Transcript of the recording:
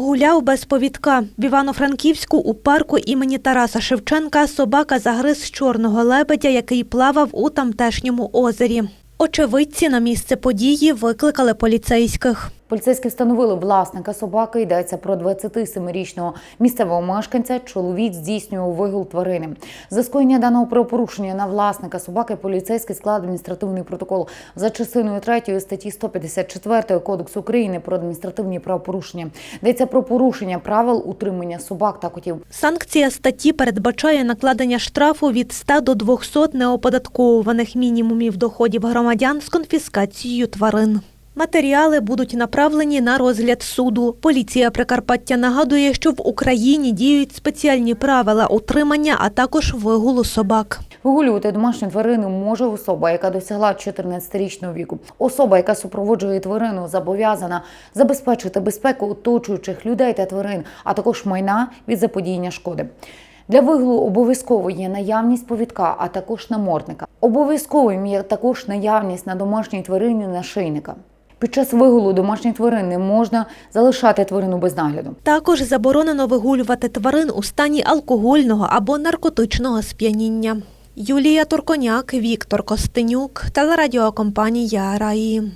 Гуляв без повідка. В Івано-Франківську у парку імені Тараса Шевченка собака загриз чорного лебедя, який плавав у тамтешньому озері. Очевидці на місце події викликали поліцейських. Поліцейські встановили власника собаки. Йдеться про 27-річного місцевого мешканця. Чоловік здійснював вигул тварини. За скоєння даного правопорушення на власника собаки поліцейський склад адміністративний протокол за частиною 3 статті 154 Кодексу України про адміністративні правопорушення. Йдеться про порушення правил утримання собак та котів. Санкція статті передбачає накладення штрафу від 100 до 200 неоподатковуваних мінімумів доходів громадян з конфіскацією тварин. Матеріали будуть направлені на розгляд суду. Поліція Прикарпаття нагадує, що в Україні діють спеціальні правила утримання, а також вигулу собак. Вигулювати домашню тварину може особа, яка досягла 14-річного віку. Особа, яка супроводжує тварину, зобов'язана забезпечити безпеку оточуючих людей та тварин, а також майна від заподіяння шкоди. Для вигулу обов'язково є наявність повідка, а також намордника. Обов'язковим є також наявність на домашній тварині нашийника. Під час вигулу домашніх тварин не можна залишати тварину без нагляду. Також заборонено вигулювати тварин у стані алкогольного або наркотичного сп'яніння. Юлія Турконяк, Віктор Костенюк, телерадіокомпанія Раї.